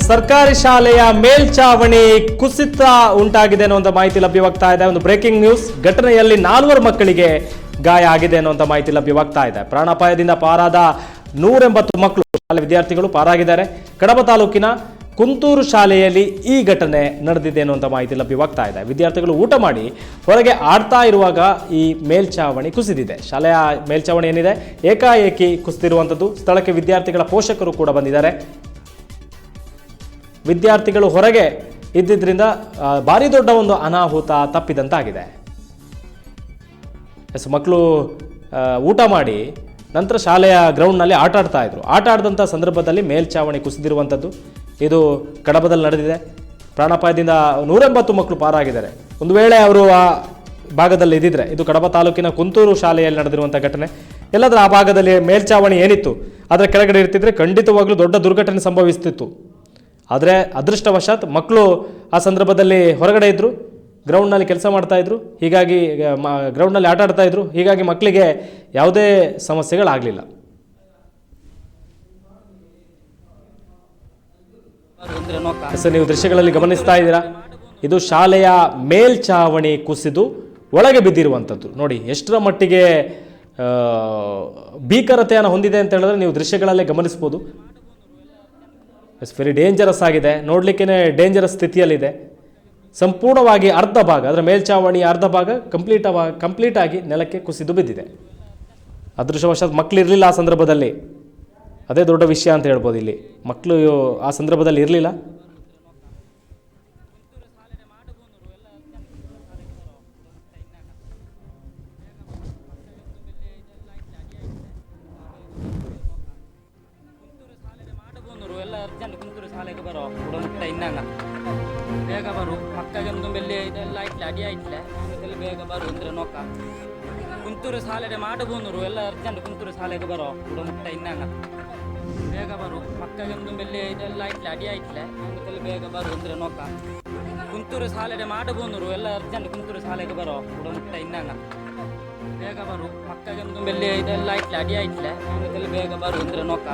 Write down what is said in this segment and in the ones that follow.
ಸರ್ಕಾರಿ ಶಾಲೆಯ ಮೇಲ್ಚಾವಣಿ ಕುಸಿತ ಉಂಟಾಗಿದೆ ಅನ್ನುವಂಥ ಮಾಹಿತಿ ಲಭ್ಯವಾಗ್ತಾ ಇದೆ. ಒಂದು ಬ್ರೇಕಿಂಗ್ ನ್ಯೂಸ್. ಘಟನೆಯಲ್ಲಿ ನಾಲ್ವರು ಮಕ್ಕಳಿಗೆ ಗಾಯ ಆಗಿದೆ ಅನ್ನುವಂಥ ಮಾಹಿತಿ ಲಭ್ಯವಾಗ್ತಾ ಇದೆ. ಪ್ರಾಣಾಪಾಯದಿಂದ ಪಾರಾದ ನೂರೆಂಬತ್ತು ಮಕ್ಕಳು ಶಾಲೆ ವಿದ್ಯಾರ್ಥಿಗಳು ಪಾರಾಗಿದ್ದಾರೆ. ಕಡಬ ತಾಲೂಕಿನ ಕುಂತೂರು ಶಾಲೆಯಲ್ಲಿ ಈ ಘಟನೆ ನಡೆದಿದೆ ಅನ್ನುವಂಥ ಮಾಹಿತಿ ಲಭ್ಯವಾಗ್ತಾ ಇದೆ. ವಿದ್ಯಾರ್ಥಿಗಳು ಊಟ ಮಾಡಿ ಹೊರಗೆ ಆಡ್ತಾ ಇರುವಾಗ ಈ ಮೇಲ್ಚಾವಣಿ ಕುಸಿದಿದೆ. ಶಾಲೆಯ ಮೇಲ್ಚಾವಣಿ ಏನಿದೆ? ಏಕಾಏಕಿ ಕುಸಿದಿರುವಂಥದ್ದು ಸ್ಥಳಕ್ಕೆ ವಿದ್ಯಾರ್ಥಿಗಳ ಪೋಷಕರು ಕೂಡ ಬಂದಿದ್ದಾರೆ. ವಿದ್ಯಾರ್ಥಿಗಳು ಹೊರಗೆ ಇದ್ದಿದ್ದರಿಂದ ಭಾರಿ ದೊಡ್ಡ ಒಂದು ಅನಾಹುತ ತಪ್ಪಿದಂತಾಗಿದೆ. ಎಸ್ ಮಕ್ಕಳು ಊಟ ಮಾಡಿ ನಂತರ ಶಾಲೆಯ ಗ್ರೌಂಡ್ನಲ್ಲಿ ಆಟ ಆಡ್ತಾ ಇದ್ರು. ಆಟ ಆಡಿದಂಥ ಸಂದರ್ಭದಲ್ಲಿ ಮೇಲ್ಛಾವಣಿ ಕುಸಿದಿರುವಂಥದ್ದು ಇದು ಕಡಬದಲ್ಲಿ ನಡೆದಿದೆ. ಪ್ರಾಣಾಪಾಯದಿಂದ ನೂರೆಂಬತ್ತು ಮಕ್ಕಳು ಪಾರಾಗಿದ್ದಾರೆ. ಒಂದು ವೇಳೆ ಅವರು ಆ ಭಾಗದಲ್ಲಿ ಇದ್ದಿದ್ರೆ, ಇದು ಕಡಬ ತಾಲೂಕಿನ ಕುಂತೂರು ಶಾಲೆಯಲ್ಲಿ ನಡೆದಿರುವಂಥ ಘಟನೆ. ಎಲ್ಲಾದರೂ ಆ ಭಾಗದಲ್ಲಿ ಮೇಲ್ಛಾವಣಿ ಏನಿತ್ತು, ಅದರ ಕೆಳಗಡೆ ಇರ್ತಿದ್ರೆ ಖಂಡಿತವಾಗ್ಲೂ ದೊಡ್ಡ ದುರ್ಘಟನೆ ಸಂಭವಿಸ್ತಿತ್ತು. ಆದರೆ ಅದೃಷ್ಟವಶಾತ್ ಮಕ್ಕಳು ಆ ಸಂದರ್ಭದಲ್ಲಿ ಹೊರಗಡೆ ಇದ್ದರು ಗ್ರೌಂಡ್ನಲ್ಲಿ ಕೆಲಸ ಮಾಡ್ತಾಯಿದ್ರು ಹೀಗಾಗಿ ಗ್ರೌಂಡ್ನಲ್ಲಿ ಆಟ ಆಡ್ತಾಯಿದ್ರು ಹೀಗಾಗಿ ಮಕ್ಕಳಿಗೆ ಯಾವುದೇ ಸಮಸ್ಯೆಗಳಾಗಲಿಲ್ಲ. ಸರ್ ನೀವು ದೃಶ್ಯಗಳಲ್ಲಿ ಗಮನಿಸ್ತಾ ಇದ್ದೀರಾ? ಇದು ಶಾಲೆಯ ಮೇಲ್ಛಾವಣಿ ಕುಸಿದು ಒಳಗೆ ಬಿದ್ದಿರುವಂಥದ್ದು. ನೋಡಿ, ಎಷ್ಟರ ಮಟ್ಟಿಗೆ ಭೀಕರತೆಯನ್ನು ಹೊಂದಿದೆ ಅಂತ ಹೇಳಿದ್ರೆ ನೀವು ದೃಶ್ಯಗಳಲ್ಲೇ ಗಮನಿಸ್ಬೋದು. ಇಟ್ಸ್ ವೆರಿ ಡೇಂಜರಸ್ ಆಗಿದೆ. ನೋಡಲಿಕ್ಕೇ ಡೇಂಜರಸ್ ಸ್ಥಿತಿಯಲ್ಲಿದೆ. ಸಂಪೂರ್ಣವಾಗಿ ಅರ್ಧ ಭಾಗ, ಅದರ ಮೇಲ್ಚಾವಣಿ ಅರ್ಧ ಭಾಗ ಕಂಪ್ಲೀಟ್ ಕಂಪ್ಲೀಟ್ ಆಗಿ ನೆಲಕ್ಕೆ ಕುಸಿದು ಬಿದ್ದಿದೆ. ಅದೃಷ್ಟವಶಾತ್ ಮಕ್ಕಳು ಇರಲಿಲ್ಲ ಆ ಸಂದರ್ಭದಲ್ಲಿ. ಅದೇ ದೊಡ್ಡ ವಿಷಯ ಅಂತ ಹೇಳ್ಬೋದು ಇಲ್ಲಿ. ಮಕ್ಕಳು ಆ ಸಂದರ್ಭದಲ್ಲಿ ಇರಲಿಲ್ಲ. ಒಂದು ಬೆಲ್ಲಿ ಇದೆಲ್ಲ ಆಯ್ತಲೆ ಅಡಿ ಆಯ್ತಲೆ ಇದೆಲ್ಲ ಬೇಗ ಬರು ಅಂದ್ರೆ ನೋಕ ಕುಂತೂರು ಶಾಲೆಗೆ ಮಾಡಬಹುದು ಎಲ್ಲ ಅರ್ಜೆಂಟ್ ಕುಂತೂರು ಸಾಲೆಗೆ ಬರೋ. ಮುಟ್ಟ ಇನ್ನಂಗ ಬೇಗ ಬರು. ಮಕ್ಕಗೆ ಒಂದು ಬೆಲ್ಲಿ ಇದೆಲ್ಲ ಆಯ್ತಲೆ ಅಡಿ ಆಯ್ತಲೆ ಇದೆಲ್ಲ ಬೇಗ ಬರು ಅಂದ್ರೆ ನೋಕ ಕುಂತೂರು ಶಾಲೆಗೆ ಮಾಡಬಹುದು ಎಲ್ಲ ಅರ್ಜೆಂಟ್ ಕುಂತೂರು ಸಾಲೆಗೆ ಬರೋ. ಮುಟ್ಟ ಇನ್ನಂಗ ಬೇಗ ಬರು. ಮಕ್ಕಗೆ ಒಂದು ಬೆಲ್ಲಿ ಇದೆಲ್ಲ ಆಯ್ತಲೆ ಅಡಿ ಆಯ್ತಲೆ ಇದೆಲ್ಲ ಬೇಗ ಬರು ಅಂದ್ರೆ ನೋಕ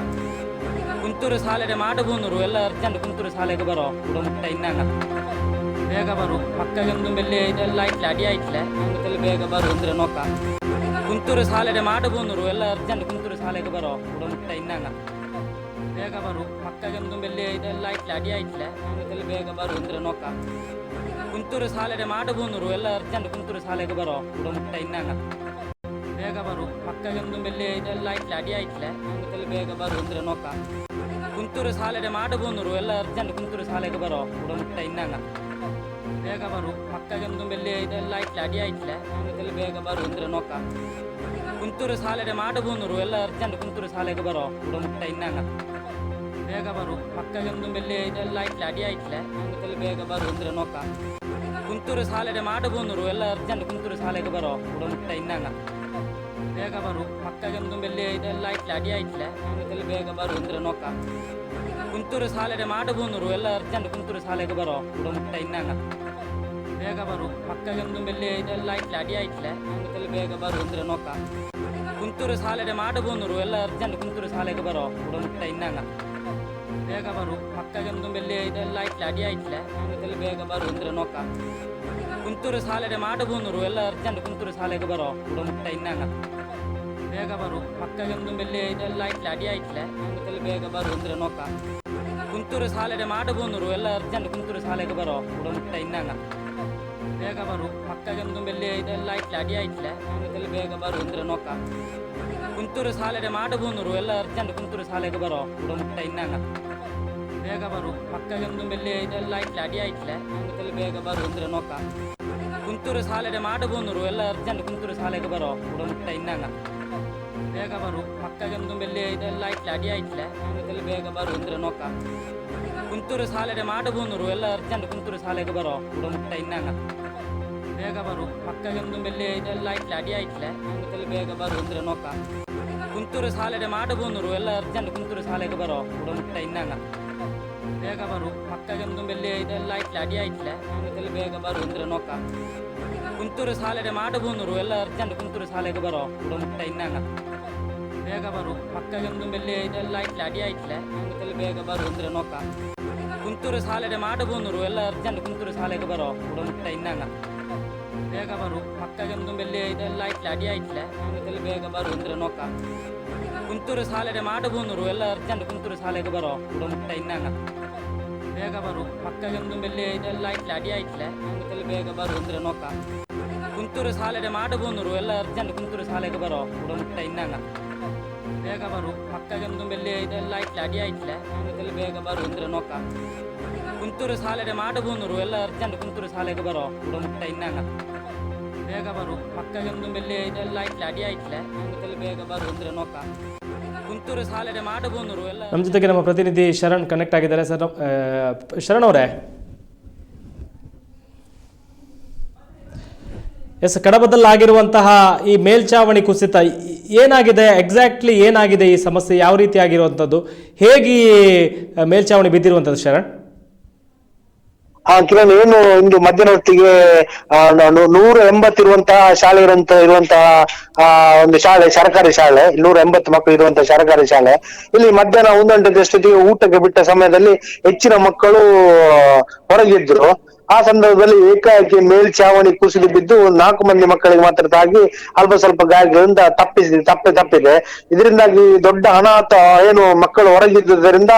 ಕುಂತೂರು ಸಾಲೆಡೆ ಮಾಡಬಹುದು ಎಲ್ಲ ಅರ್ಜೆಂಟ್ ಕುಂತೂರು ಸಾಲೆಗೆ ಬರೋ. ಮುಟ್ಟ ಇನ್ನಂಗ ಬೇಗ ಬರು. ಮಕ್ಕಗೆ ಮೆಲ್ಲೆ ಇದೆಲ್ಲ ಆಯ್ತಲೆ ಅಡಿ ಆಯ್ತಲೆ ಆಮೇಲೆ ಬೇಗ ಬರು ಅಂದ್ರೆ ನೋಕ. ಕುಂತೂರು ಸಾಲೆಡೆ ಮಾಡಬಹುದು ಎಲ್ಲ ಅರ್ಜೆಂಟ್ ಕುಂತೂರು ಸಾಲೆಗೆ ಬರೋ. ಮುಟ್ಟ ಇನ್ನಂಗ ಬೇಗ ಬರು. ಪಕ್ಕದೊಂದು ಮೆಲ್ಲೆ ಇದೆಲ್ಲ ಆಯ್ತಲೆ ಅಡಿ ಆಯ್ತಲೆ ಆಮೇಲೆ ಬೇಗ ಬರು ಅಂದ್ರೆ ನೋಕ. ಕುಂತೂರು ಸಾಲೆಡೆ ಮಾಡಬಹುದು ಎಲ್ಲ ಅರ್ಜೆಂಟ್ ಕುಂತೂರು ಸಾಲೆಗೆ ಬರೋ. ಮುಟ್ಟ ಇನ್ನಂಗ ಬೇಗ ಬರು. ಪಕ್ಕದೊಂದು ಮೆಲ್ಲೆ ಇದೆಲ್ಲ ಆಯ್ತಲೆ ಅಡಿ ಆಯ್ತಲೆ ಆಮೇಲೆ ಬೇಗ ಬರು ಅಂದ್ರೆ ನೋಕ. ಕುಂತೂರು ಸಾಲೆಡೆ ಮಾಡಬಹುದು ಎಲ್ಲ ಅರ್ಜೆಂಟ್ ಕುಂತೂರು ಸಾಲೆಗೆ ಬರೋ. ಮುಟ್ಟ ಇನ್ನಂಗ ಬೇಗ ಬರು. ಮಕ್ಕಗೆ ಒಂದು ಬೆಲ್ಲಿ ಇದೆಲ್ಲ ಆಯ್ತಲೆ ಅಡಿ ಆಯ್ತಲೆ ಆಮೇಲೆ ಬೇಗ ಬರು ಅಂದ್ರೆ ನೋಕ. ಕುಂತೂರು ಶಾಲೆಗೆ ಮಾಡಬಹುದು ಎಲ್ಲ ಅರ್ಜೆಂಟ್ ಕುಂತೂರು ಶಾಲೆಗೆ ಬರೋ. ಮುಟ್ಟ ಇನ್ನಂಗ ಬೇಗ ಬರು. ಮಕ್ಕಗೆ ಒಂದು ಬೆಲ್ಲಿ ಇದೆಲ್ಲ ಆಯ್ತಲೆ ಅಡಿ ಆಯ್ತಲೆ ಆಮೇಲೆ ಬೇಗ ಬರು ಅಂದ್ರೆ ನೋಕ. ಕುಂತೂರು ಶಾಲೆಗೆ ಮಾಡಬಹುದು ಎಲ್ಲ ಅರ್ಜೆಂಟ್ ಕುಂತೂರು ಶಾಲೆಗೆ ಬರೋ. ಮುಟ್ಟ ಇನ್ನಂಗ ಬೇಗ ಬರು. ಮಕ್ಕಗೆ ಒಂದು ಬೆಲ್ಲಿ ಇದೆಲ್ಲ ಆಯ್ತಲೆ ಅಡಿ ಆಯ್ತಲೆ ಆಮೇಲೆ ಬೇಗ ಬರು ಅಂದ್ರೆ ನೋಕ. ಕುಂತೂರು ಶಾಲೆಗೆ ಮಾಡಬಹುದು ಎಲ್ಲ ಅರ್ಜೆಂಟ್ ಕುಂತೂರು ಶಾಲೆಗೆ ಬರೋ. ಮುಟ್ಟ ಇನ್ನಂಗ ಬೇಗ ಬರು. ಪಕ್ಕ ಒಂದು ಬೆಲ್ಲಿ ಇದೆಲ್ಲ ಆಯ್ತಲೆ ಅಡಿ ಆಯ್ತಲೆ ಆಮೇಲೆ ಬೇಗ ಬರು ಅಂದ್ರೆ ನೋಕ. ಕುಂತೂರು ಸಾಲೆಡೆ ಮಾಡಬಹುದು ಎಲ್ಲ ಅರ್ಜೆಂಟ್ ಕುಂತೂರು ಸಾಲೆಗೆ ಬರೋ. ಮುಟ್ಟ ಇನ್ನಂಗ. ಬೇಗ ಬರು. ಪಕ್ಕ ಒಂದು ಬೆಲ್ಲಿ ಇದೆಲ್ಲ ಆಯ್ತಲೆ ಅಡಿ ಆಯ್ತಲೆ ಆಮೇಲೆ ಬೇಗ ಬರು ಅಂದ್ರೆ ನೋಕ. ಕುಂತೂರು ಸಾಲೆಡೆ ಮಾಡಬಹುದು ಎಲ್ಲ ಅರ್ಜೆಂಟ್ ಕುಂತೂರು ಸಾಲೆಗೆ ಬರೋ. ಮುಟ್ಟ ಇನ್ನಂಗ. ಬೇಗ ಬರು. ಪಕ್ಕ ಒಂದು ಬೆಲ್ಲಿ ಇದೆಲ್ಲ ಆಯ್ತಲೆ ಅಡಿ ಆಯ್ತಲೆ ಆಮೇಲೆ ಬೇಗ ಬರು ಅಂದ್ರೆ ನೋಕ. ಕುಂತೂರು ಸಾಲೆಡೆ ಮಾಡಬಹುದು ಎಲ್ಲ ಅರ್ಜೆಂಟ್ ಕುಂತೂರು ಸಾಲೆಗೆ ಬರೋ. ಮುಟ್ಟ ಇನ್ನಂಗ. ಬೇಗ ಬರು. ಮಕ್ಕಗೆ ಒಂದು ಬೆಲ್ಲಿ ಇದೆಲ್ಲ ಆಯ್ತಲೆ ಅಡಿ ಆಯ್ತಲೆ ಆಮೇಲೆ ಬೇಗ ಬರು ಅಂದ್ರೆ ನೋಕ ಕುಂತೂರು ಸಾಲೆಗೆ ಮಾಡಬಹುದು ಎಲ್ಲ ಅರ್ಜೆಂಟ್ ಕುಂತೂರು ಸಾಲೆಗೆ ಬರೋ. ಮುಟ್ಟ ಇನ್ನಂಗ ಬೇಗ ಬರು. ಮಕ್ಕಗೆ ಒಂದು ಬೆಲ್ಲಿ ಇದೆಲ್ಲ ಆಯ್ತಲೆ ಅಡಿ ಆಯ್ತಲೆ ಆಮೇಲೆ ಬೇಗ ಬರು ಅಂದ್ರೆ ನೋಕ ಕುಂತೂರು ಸಾಲೆಗೆ ಮಾಡಬಹುದು ಎಲ್ಲ ಅರ್ಜೆಂಟ್ ಕುಂತೂರು ಸಾಲೆಗೆ ಬರೋ. ಮುಟ್ಟ ಇನ್ನಂಗ ಬೇಗ ಬರು. ಮಕ್ಕಗೆ ಒಂದು ಬೆಲ್ಲಿ ಇದೆಲ್ಲ ಆಯ್ತಲೆ ಅಡಿ ಆಯ್ತಲೆ ಆಮೇಲೆ ಬೇಗ ಬರು ಅಂದ್ರೆ ನೋಕ ಕುಂತೂರು ಸಾಲೆಗೆ ಮಾಡಬಹುದು ಎಲ್ಲ ಅರ್ಜೆಂಟ್ ಕುಂತೂರು ಸಾಲೆಗೆ ಬರೋ. ಮುಟ್ಟ ಇನ್ನಂಗ ಬೇಗ ಬರು. ಮಕ್ಕಗೆ ಮೆಲ್ಲೆ ಇದೆಲ್ಲ ಆಯ್ತಲೆ ಅಡಿ ಆಯ್ತಲೆ ಹಂಗಲ್ಲಿ ಬೇಗ ಬರು ಅಂದ್ರೆ ನೋಕ. ಕುಂತೂರು ಶಾಲೆಗೆ ಮಾಡಬಹುದು ಎಲ್ಲ ಅರ್ಜೆಂಟ್ ಕುಂತೂರು ಶಾಲೆಗೆ ಬರೋ. ಮುಟ್ಟ ಇನ್ನಂಗ ಬೇಗ ಬರು. ಮಕ್ಕಗೆ ಒಂದು ಬೆಲ್ಲಿ ಇದೆಲ್ಲ ಆಯ್ತಲೆ ಅಡಿ ಆಯ್ತಲೆ ಹಂಗಲ್ಲಿ ಬೇಗ ಬರು ಅಂದ್ರೆ ನೋಕ. ಕುಂತೂರು ಶಾಲೆಗೆ ಮಾಡಬಹುದು ಎಲ್ಲ ಅರ್ಜೆಂಟ್ ಕುಂತೂರು ಶಾಲೆಗೆ ಬರೋ. ಮುಟ್ಟ ಇನ್ನಂಗ ಬೇಗ ಬರು. ಮಕ್ಕಗೆ ಒಂದು ಬೆಲ್ಲಿ ಇದೆಲ್ಲ ಆಯ್ತಲೆ ಅಡಿ ಆಯ್ತಲೆ ಹಂಗಲ್ಲಿ ಬೇಗ ಬರು ಅಂದ್ರೆ ನೋಕ. ಕುಂತೂರು ಶಾಲೆಡೆ ಮಾಡಬೂನರು ಎಲ್ಲ ಅರ್ಜೆಂಟ್ ಕುಂತೂರು ಶಾಲೆಗೆ ಬರೋ. ಮುಟ್ಟ ಇನ್ನಂಗ ಬೇಗ ಬರು. ಮಕ್ಕಳಿಗೆ ಒಂದು ಬೆಲ್ಲಿ ಇದೆಲ್ಲ ಆಯ್ತಲೆ ಅಡಿ ಆಯ್ತಲೆ ಆಮೇಲೆ ಬೇಗ ಬರು ಅಂದ್ರೆ ನೋಕ ಕುಂತೂರು ಸಾಲೆಗೆ ಮಾಡಬಹುದು ಎಲ್ಲ ಅರ್ಜೆಂಟ್ ಕುಂತೂರು ಸಾಲೆಗೆ ಬರೋ. ಮುಟ್ಟ ಇನ್ನಂಗ ಬೇಗ ಬರು. ಮಕ್ಕಳಿಗೆ ಒಂದು ಬೆಲ್ಲಿ ಇದೆಲ್ಲ ಆಯ್ತಲೆ ಅಡಿ ಆಯ್ತಲೆ ಆಮೇಲೆ ಬೇಗ ಬರು ಅಂದ್ರೆ ನೋಕ ಕುಂತೂರು ಸಾಲೆಗೆ ಮಾಡಬಹುದು ಎಲ್ಲ ಅರ್ಜೆಂಟ್ ಕುಂತೂರು ಸಾಲೆಗೆ ಬರೋ. ಮುಟ್ಟ ಇನ್ನಂಗ ಬೇಗ ಬರು. ಮಕ್ಕಳಿಗೆ ಒಂದು ಬೆಲ್ಲಿ ಇದೆಲ್ಲ ಆಯ್ತಲೆ ಅಡಿ ಆಯ್ತಲೆ ಆಮೇಲೆ ಬೇಗ ಬರು ಅಂದ್ರೆ ನೋಕ ಕುಂತೂರು ಶಾಲೆಡೆ ಮಾಡಬಹುದು ಎಲ್ಲ ಅರ್ಜೆಂಟ್ ಕುಂತೂರು ಸಾಲೆಗೆ ಬರೋ ಇನ್ನಂಗ. ಬೇಗ ಬರು ಮಕ್ಕಗೆ ಒಂದು ಬೆಲ್ಲಿ ಇದೆಲ್ಲ ಆಯ್ತಲೆ ಅಡಿ ಆಯ್ತಲೆ ಆಮೇಲೆ ಬೇಗ ಬರು ಅಂದ್ರೆ ನೋಕ ಕುಂತೂರು ಶಾಲೆಡೆ ಮಾಡಬಹುದು ಎಲ್ಲ ನಮ್ಮ ಜೊತೆಗೆ ನಮ್ಮ ಪ್ರತಿನಿಧಿ ಶರಣ್ ಕನೆಕ್ಟ್ ಆಗಿದ್ದಾರೆ. ಸರ್ ಶರಣ್ ಅವರೇ. ಎಸ್ ಕಡಬದಲ್ಲಾಗಿರುವಂತಹ ಈ ಮೇಲ್ಚಾವಣಿ ಕುಸಿತ, ಏನಾಗಿದೆ ಎಕ್ಸಾಕ್ಟ್ಲಿ ಏನಾಗಿದೆ ಈ ಸಮಸ್ಯೆ, ಯಾವ ರೀತಿ ಆಗಿರುವಂಥದ್ದು, ಹೇಗೆ ಮೇಲ್ಚಾವಣಿ ಬಿದ್ದಿರುವಂಥದ್ದು, ಶರಣ್? ಆ ಕಿರಣ್, ಏನು ಇಂದು ಮಧ್ಯಾಹ್ನ ಹೊತ್ತಿಗೆ ನೂರ ಎಂಬತ್ತಿರುವಂತಹ ಶಾಲೆ ಇರುವಂತ ಇರುವಂತಹ ಒಂದು ಶಾಲೆ, ಸರ್ಕಾರಿ ಶಾಲೆ, ನೂರ ಎಂಬತ್ತು ಮಕ್ಕಳು ಇರುವಂತಹ ಸರ್ಕಾರಿ ಶಾಲೆ. ಇಲ್ಲಿ ಮಧ್ಯಾಹ್ನ ಒಂದು ಗಂಟೆಗಷ್ಟೊತ್ತಿಗೆ ಊಟಕ್ಕೆ ಬಿಟ್ಟ ಸಮಯದಲ್ಲಿ ಹೆಚ್ಚಿನ ಮಕ್ಕಳು ಹೊರಗಿದ್ರು ಆ ಸಂದರ್ಭದಲ್ಲಿ ಏಕಾಏಕಿ ಮೇಲ್ಛಾವಣಿ ಕುಸಿದು ಬಿದ್ದು ನಾಲ್ಕು ಮಂದಿ ಮಕ್ಕಳಿಗೆ ಮಾತ್ರ ತಾಗಿ ಅಲ್ಪ ಸ್ವಲ್ಪ ಗಾಯಗಳಿಂದ ತಪ್ಪಿಸಿದೆ ತಪ್ಪೆ ತಪ್ಪಿದೆ. ಇದರಿಂದಾಗಿ ದೊಡ್ಡ ಅನಾಹುತ ಏನು ಮಕ್ಕಳು ಹೊರಗಿದ್ದರಿಂದ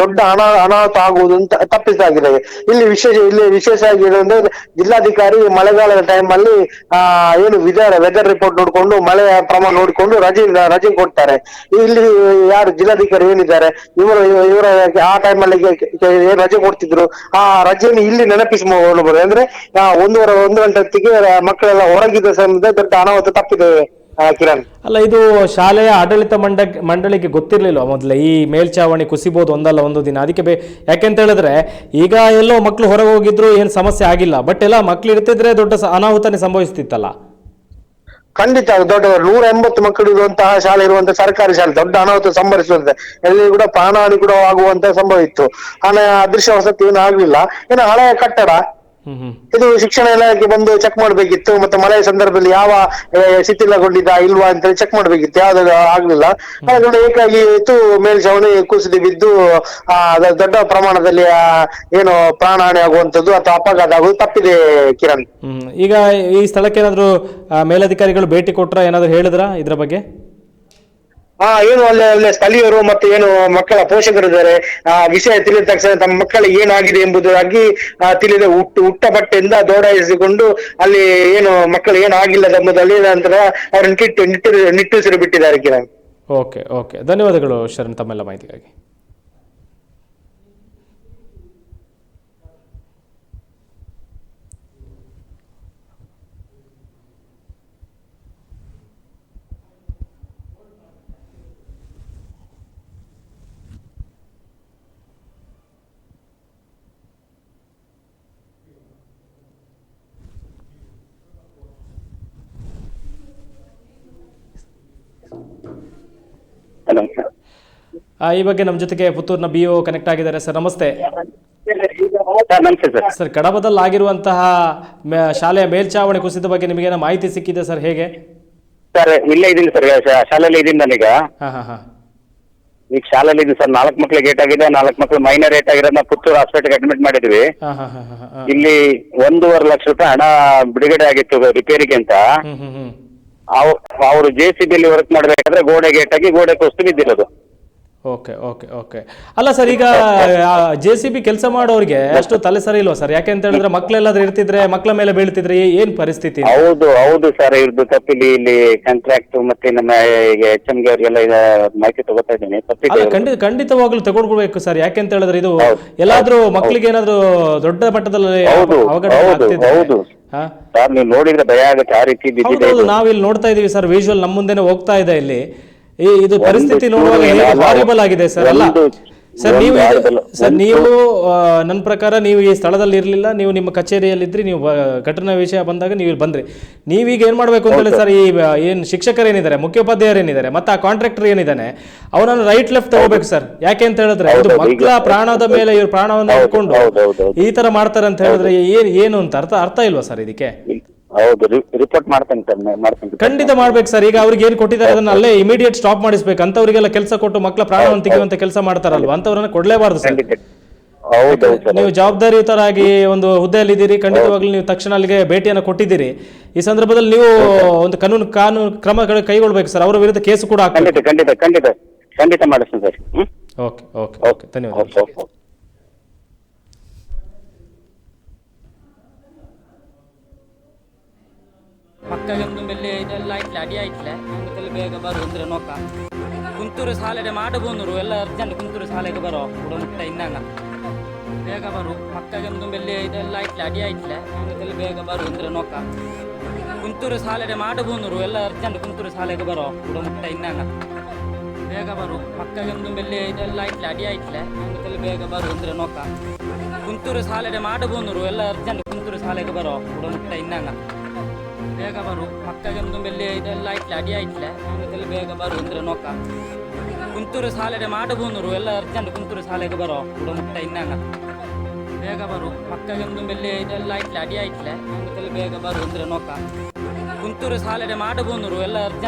ದೊಡ್ಡ ಅನಾ ಅನಾಹುತ ಆಗುವುದು ಅಂತ ತಪ್ಪಿಸಾಗಿದೆ ಇಲ್ಲಿ ವಿಶೇಷ ಇಲ್ಲಿ ವಿಶೇಷ ಆಗಿ ಏನಂದ್ರೆ ಜಿಲ್ಲಾಧಿಕಾರಿ ಮಳೆಗಾಲದ ಟೈಮ್ ಅಲ್ಲಿ ಆ, ಏನು ವಿದರ್ ವೆದರ್ ರಿಪೋರ್ಟ್ ನೋಡ್ಕೊಂಡು ಮಳೆಯ ಪ್ರಮಾಣ ನೋಡಿಕೊಂಡು ರಜೆ ರಜೆ ಕೊಡ್ತಾರೆ. ಇಲ್ಲಿ ಯಾರು ಜಿಲ್ಲಾಧಿಕಾರಿ ಏನಿದ್ದಾರೆ, ಇವರು ಇವರ ಆ ಟೈಮ್ ಅಲ್ಲಿ ರಜೆ ಕೊಡ್ತಿದ್ರು, ಆ ರಜೆಯನ್ನು ಇಲ್ಲಿ ನೆನಪಿಸಿ ನೋಡ್ಬೋದು ಅಂದ್ರೆ ಒಂದೂವರೆ, ಒಂದು ಗಂಟೆ ಹೊತ್ತಿಗೆ ಮಕ್ಕಳೆಲ್ಲ ಹೊರಗಿದ್ದ ಸಮಯದ ದೊಡ್ಡ ಅನಾಹುತ ತಪ್ಪಿದೆ ಅಲ್ಲ, ಇದು ಶಾಲೆಯ ಆಡಳಿತ ಮಂಡ ಮಂಡಳಿಗೆ ಗೊತ್ತಿರಲಿಲ್ಲ ಮೊದಲೇ? ಈ ಮೇಲ್ಚಾವಣಿ ಕುಸಿಬಹುದು ಒಂದಲ್ಲ ಒಂದು ದಿನ. ಅದಕ್ಕೆ ಬೇ, ಯಾಕೆಂತ ಹೇಳಿದ್ರೆ, ಈಗ ಎಲ್ಲೋ ಮಕ್ಕಳು ಹೊರಗೆ ಹೋಗಿದ್ರು, ಏನು ಸಮಸ್ಯೆ ಆಗಿಲ್ಲ. ಬಟ್ ಎಲ್ಲ ಮಕ್ಳು ಇರ್ತಿದ್ರೆ ದೊಡ್ಡ ಅನಾಹುತನೇ ಸಂಭವಿಸ್ತಿತ್ತಲ್ಲ. ಖಂಡಿತ ದೊಡ್ಡ ನೂರ ಎಂಬತ್ತು ಮಕ್ಕಳು ಇರುವಂತಹ ಶಾಲೆ ಇರುವಂತಹ ಸರ್ಕಾರಿ ಶಾಲೆ, ದೊಡ್ಡ ಅನಾಹುತ ಸಂಭವಿಸುವಂತೆ. ಎಲ್ಲಿ ಕೂಡ ಪ್ರಾಣಹಾನಿ ಕೂಡ ಆಗುವಂತ ಸಂಭವ ಇತ್ತು ಅದೃಶ್ಯ ವಸತಿ ಏನು ಆಗ್ಲಿಲ್ಲ. ಏನು ಹಳೆಯ ಕಟ್ಟಡ ಇದು ಶಿಕ್ಷಣ ಇಲಾಖೆ ಬಂದು ಚೆಕ್ ಮಾಡ್ಬೇಕಿತ್ತು, ಮತ್ತೆ ಮಳೆ ಸಂದರ್ಭದಲ್ಲಿ ಯಾವ ಶಿಥಿಲಗೊಂಡಿದ್ದ ಇಲ್ವಾ ಅಂತ ಚೆಕ್ ಮಾಡ್ಬೇಕಿತ್ತು ಯಾವ್ದು ಆಗ್ಲಿಲ್ಲ. ಏಕಾಗಿ ಇತ್ತು ಮೇಲ್ಛಾವಣಿ ಕುಸಿದು ಬಿದ್ದು, ಆ ದೊಡ್ಡ ಪ್ರಮಾಣದಲ್ಲಿ ಏನು ಪ್ರಾಣಹಾನಿ ಆಗುವಂತದ್ದು ಅಥವಾ ಅಪಘಾತ ಆಗುವುದು ತಪ್ಪಿದೆ ಕಿರಣ್. ಈಗ ಈ ಸ್ಥಳಕ್ಕೆ ಏನಾದ್ರು ಮೇಲಧಿಕಾರಿಗಳು ಭೇಟಿ ಕೊಟ್ರ, ಏನಾದ್ರು ಹೇಳಿದ್ರಾ ಇದ್ರ ಬಗ್ಗೆ? ಆ, ಏನು ಅಲ್ಲೇ ಅಲ್ಲೇ ಸ್ಥಳೀಯರು ಮತ್ತೆ ಏನು ಮಕ್ಕಳ ಪೋಷಕರು ಇದ್ದಾರೆ ಆ, ವಿಷಯ ತಿಳಿದ ತಕ್ಷಣ ತಮ್ಮ ಮಕ್ಕಳಿಗೆ ಏನಾಗಿದೆ ಎಂಬುದಾಗಿ ತಿಳಿದ ಹುಟ್ಟು, ಹುಟ್ಟ ಬಟ್ಟೆಯಿಂದ ದೌಡಾಯಿಸಿಕೊಂಡು ಅಲ್ಲಿ ಏನು ಮಕ್ಕಳು ಏನಾಗಿಲ್ಲ ಎಂಬುದಲ್ಲಿ ನಂತರ ಅವರನ್ನು ಕಿಟ್ಟು ನಿಟ್ಟು ನಿಟ್ಟುಸಿರು ಬಿಟ್ಟಿದ್ದಾರೆ ಕಿರಣ್. Okay okay. ಧನ್ಯವಾದಗಳು ಶರಣ್ ತಮ್ಮೆಲ್ಲ ಮಾಹಿತಿಗಾಗಿ. ಹಲೋ ಸರ್ ಈ ಬಗ್ಗೆ ನಮ್ಮ ಜೊತೆಗೆ ಪುತ್ತೂರ್ನ ಬಿ ಒ ಕನೆಕ್ಟ್ ಆಗಿದ್ದಾರೆ. ಸರ್ ನಮಸ್ತೆ. ಸರ್ ನಮಸ್ತೆ ಸರ್ ಸರ್ ಕಡಬದಲ್ಲಿ ಆಗಿರುವಂತಹ ಮ- ಶಾಲೆಯ ಮೇಲ್ಚಾವಣಿ ಕುಸಿತ ಬಗ್ಗೆ ನಿಮಗೇನೋ ಮಾಹಿತಿ ಸಿಕ್ಕಿದೆ ಸರ್ ಹೇಗೆ? ಸರ್ ಇಲ್ಲೇ ಇದೀನಿ ಸರ್ ಶಾ- ಶಾಲೆಯಲ್ಲಿ ಇದೀನಿ ನಾನೀಗ ಹಾಂ ಶಾಲೆಲಿ ಹಾಂ. ಈಗ ಶಾಲೆಯಲ್ಲಿ ಇದೀನಿ ಸರ್ ನಾಲ್ಕು ಮಕ್ಳಿಗೆ ಏಟ್ ಆಗಿದೆ ನಾಲ್ಕು ಮಕ್ಳು ಮೈನರ್ ಏಟ್ ಆಗಿರೋದನ್ನ ಪುತ್ತೂರು ಹಾಸ್ಪಿಟಲ್ಗೆ ಅಡ್ಮಿಟ್ ಮಾಡಿದ್ವಿ. ಹಾಂ ಹಾಂ ಹಾಂ ಹಾಂ ಹಾಂ. ಇಲ್ಲಿ ಒಂದೂವರೆ ಲಕ್ಷ ರೂಪಾಯಿ ಹಣ ಬಿಡುಗಡೆ ಆಗಿತ್ತು ರಿಪೇರಿಗೆ ಅಂತ. ಹ್ಮ್ ಹ್ಮ್ ಹ್ಮ್. ಅವರು ಜೆ ಸಿ ವರ್ಕ್ ಮಾಡ್ಬೇಕಾದ್ರೆ ಗೋಡೆ ಗೇಟ್ ಆಗಿ ಗೋಡೆ ಕುಸ್ತು ಬಿದ್ದಿರೋದು ಓಕೆ ಓಕೆ ಓಕೆ ಅಲ್ಲ ಸರ್ ಈಗ ಜೆ ಸಿ ಬಿ ಕೆಲಸ ಮಾಡೋರಿಗೆ ಅಷ್ಟು ತಲೆ ಸರಿ ಇಲ್ವಾ ಸರ್? ಯಾಕೆ ಅಂತ ಹೇಳಿದ್ರೆ ಮಕ್ಕಳೆಲ್ಲಾದ್ರೂ ಇರ್ತಿದ್ರೆ ಮಕ್ಕಳ ಮೇಲೆ ಬೀಳ್ತಿದ್ರೆ ಏನ್ ಪರಿಸ್ಥಿತಿ? ಹೌದು ಹೌದು ಸರ್. ಇವ್ರದ್ದು ತಪ್ಪಿಲಿ ಇಲ್ಲಿ ಕಾಂಟ್ರಾಕ್ಟ್ ಮತ್ತೆ ನಮ್ಮ ಎಚ್ ಎಂ ಗೆ ಅವರಿಗೆಲ್ಲ ಮಾಹಿತಿ ತಗೋತಾ ಇದ್ದೀನಿ. ತಪ್ಪಿದೆ ಖಂಡಿತ ಖಂಡಿತವಾಗ್ಲೂ ತಗೊಂಡ್ಕೊಳ್ಬೇಕು ಸರ್. ಯಾಕೆ ಅಂತ ಹೇಳಿದ್ರೆ ಇದು ಎಲ್ಲಾದ್ರೂ ಮಕ್ಕಳಿಗೆ ಏನಾದ್ರೂ ದೊಡ್ಡ ಮಟ್ಟದಲ್ಲಿ ಹೌದು, ಅವಘಡ ಆಗ್ತಿದೆ ಸರ್ ನೀವು ನೋಡಿದ್ರೆ ಭಯ ಆಗುತ್ತೆ. ಆ ರೀತಿ ನಾವ್ ಇಲ್ಲಿ ನೋಡ್ತಾ ಇದೀವಿ ಸರ್. ವಿಜುವಲ್ ನಮ್ಮ ಮುಂದೆನೆ ಹೋಗ್ತಾ ಇದೆ ಇಲ್ಲಿ. ಈ ಇದು ಪರಿಸ್ಥಿತಿ ನೋಡುವಾಗ ಹೇಗೆ ಆಗಿದೆ ಸರ್? ಅಲ್ಲ ಸರ್ ನೀವು. ಸರ್ ನೀವು ನನ್ನ ಪ್ರಕಾರ ನೀವು ಈ ಸ್ಥಳದಲ್ಲಿ ಇರಲಿಲ್ಲ ನೀವು ನಿಮ್ಮ ಕಚೇರಿಯಲ್ಲಿದ್ರಿ ನೀವು ಬ- ಘಟನಾ ವಿಷಯ ಬಂದಾಗ ನೀವು ಬಂದ್ರಿ. ನೀವೀಗ ಏನ್ ಮಾಡ್ಬೇಕು ಅಂತ ಹೇಳಿ ಸರ್ ಈ ಏನು ಶಿಕ್ಷಕರು ಏನಿದ್ದಾರೆ ಮುಖ್ಯೋಪಾಧ್ಯಾಯರು ಏನಿದ್ದಾರೆ ಮತ್ತೆ ಆ ಕಾಂಟ್ರಾಕ್ಟರ್ ಏನಿದ್ದಾನೆ ಅವನನ್ನು ರೈಟ್ ಲೆಫ್ಟ್ ತಗೋಬೇಕು ಸರ್. ಯಾಕೆ ಅಂತ ಹೇಳಿದ್ರೆ ಇದು ಮಕ್ಕಳ ಪ್ರಾಣದ ಮೇಲೆ ಇವ್ರ ಪ್ರಾಣವನ್ನು ಇಟ್ಕೊಂಡು. ಈ ತರ ಮಾಡ್ತಾರೆ ಅಂತ ಹೇಳಿದ್ರೆ ಏನ್ ಏನು ಅಂತ ಅರ್ಥ ಅರ್ಥ ಇಲ್ವಾ ಸರ್ ಇದಕ್ಕೆ? ಹೌದು ರಿಪೋರ್ಟ್ ಮಾಡ್ತೇನೆ ಸರ್ ಮಾಡ್ತೇನೆ ಖಂಡಿತ ಮಾಡ್ಬೇಕು ಸರ್. ಈಗ ಅವ್ರಿಗೆ ಏನ್ ಕೊಟ್ಟಿದ್ದಾರೆ ಅದನ್ನ ಅಲ್ಲೇ ಇಮಿಡಿಯೇಟ್ ಸ್ಟಾಪ್ ಮಾಡಿಸ್ಬೇಕು. ಅಂತವರಿಗೆಲ್ಲ ಕೆಲಸ ಕೊಟ್ಟು ಮಕ್ಕಳ ಪ್ರಾಣವನ್ನು ತೆಗೆಯುವಂತ ಕೆಲಸ ಮಾಡ್ತಾರಲ್ವಾ? ಅಂತವ್ರನ್ನ ಕೊಡ್ಲೇಬಾರ್ದು ಸರ್. ನೀವು ಜವಾಬ್ದಾರಿಯುತರಾಗಿ ಒಂದು ಹುದ್ದೆಯಲ್ಲಿ ಇದ್ದೀರಿ ಖಂಡಿತವಾಗ್ಲೂ ನೀವು ತಕ್ಷಣ ಅಲ್ಲಿಗೆ ಭೇಟಿಯನ್ನು ಕೊಟ್ಟಿದ್ದೀರಿ. ಈ ಸಂದರ್ಭದಲ್ಲಿ ನೀವು ಒಂದು ಕಾನೂನು ಕಾನೂನು ಕ್ರಮ ಕೈಗೊಳ್ಬೇಕು ಸರ್. ಅವರ ವಿರುದ್ಧ ಕೇಸು ಕೂಡ ಖಂಡಿತ ಖಂಡಿತ ಖಂಡಿತ ಖಂಡಿತ ಮಾಡಿಸ್ತೀನಿ ಸರ್. Okay okay okay. ಧನ್ಯವಾದ ಒಂದು ಬೆಲ್ಲಿ ಇದೆಲ್ಲ ಆಯ್ತಲೆ ಅಡಿ ಆಯ್ತಲೆ ಹಂಗದಲ್ಲಿ ಬೇಗ ಬರು ಅಂದ್ರೆ ನೋಕ ಕುಂತೂರು ಸಾಲೆಡೆ ಮಾಡಬೋನರು ಎಲ್ಲ ಅರ್ಜೆಂಟ್ ಕುಂತೂರು ಸಾಲೆಗೆ ಬರೋ ಕೂಡ ಮುಟ್ಟ ಇನ್ನಂಗ ಬೇಗ ಬರು ಮಕ್ಕಗೆ ಒಂದು ಬೆಲ್ಲಿ ಇದೆಲ್ಲ ಆಯ್ತಲೆ ಅಡಿ ಆಯ್ತಲೆ ಹಂಗದಲ್ಲಿ ಬೇಗ ಬರು ಅಂದ್ರೆ ನೋಕ ಕುಂತೂರು ಸಾಲೆಡೆ ಮಾಡಬೋನರು ಎಲ್ಲ ಅರ್ಜೆಂಟ್ ಕುಂತೂರು ಸಾಲೆಗೆ ಬರೋ ಕೂಡ ಮುಟ್ಟ ಇನ್ನಂಗ ಬೇಗ ಬರು ಮಕ್ಕಗೆ ಒಂದು ಬೆಲ್ಲಿ ಇದೆಲ್ಲ ಆಯ್ತಲೆ ಅಡಿ ಆಯ್ತಲೆ ಹಂಗದಲ್ಲಿ ಬೇಗ ಬರು ಅಂದ್ರೆ ನೋಕ ಕುಂತೂರು ಸಾಲೆಡೆ ಮಾಡಬೋನರು ಎಲ್ಲ ಅರ್ಜೆಂಟ್ ಕುಂತೂರು ಸಾಲೆಗೆ ಬರೋ ಕೂಡ ಮುಟ್ಟ ಇನ್ನಂಗ ಬೇಗ ಬರು. ಮಕ್ಕಳಿಗೊಂದು ಮೆಲ್ಲೆ ಇದೆಲ್ಲ ಆಯ್ತಲೆ ಅಡಿ ಆಯ್ತಲೆ ಹಂಗದಲ್ಲಿ ಬೇಗ ಬರು ಅಂದ್ರೆ ನೋಕ ಕುಂತೂರು ಸಾಲೆಡೆ ಮಾಡಬಹುದು ಎಲ್ಲ ಅರ್ಜೆಂಟ್ ಕುಂತೂರು ಶಾಲೆಗೆ ಬರೋ. ಮುಟ್ಟ ಇನ್ನಂಗ. ಬೇಗ ಬರು. ಮಕ್ಕಳಿಗೊಂದು ಮೆಲ್ಲೆ ಇದೆಲ್ಲ ಆಯ್ತಲೆ ಅಡಿ ಆಯ್ತಲೆ ಹಂಗದಲ್ಲಿ ಬೇಗ ಬರು ಅಂದ್ರೆ ನೋಕ ಕುಂತೂರು ಸಾಲೆಡೆ ಮಾಡಬಹುದು ಎಲ್ಲ ಅರ್ಜೆಂಟ್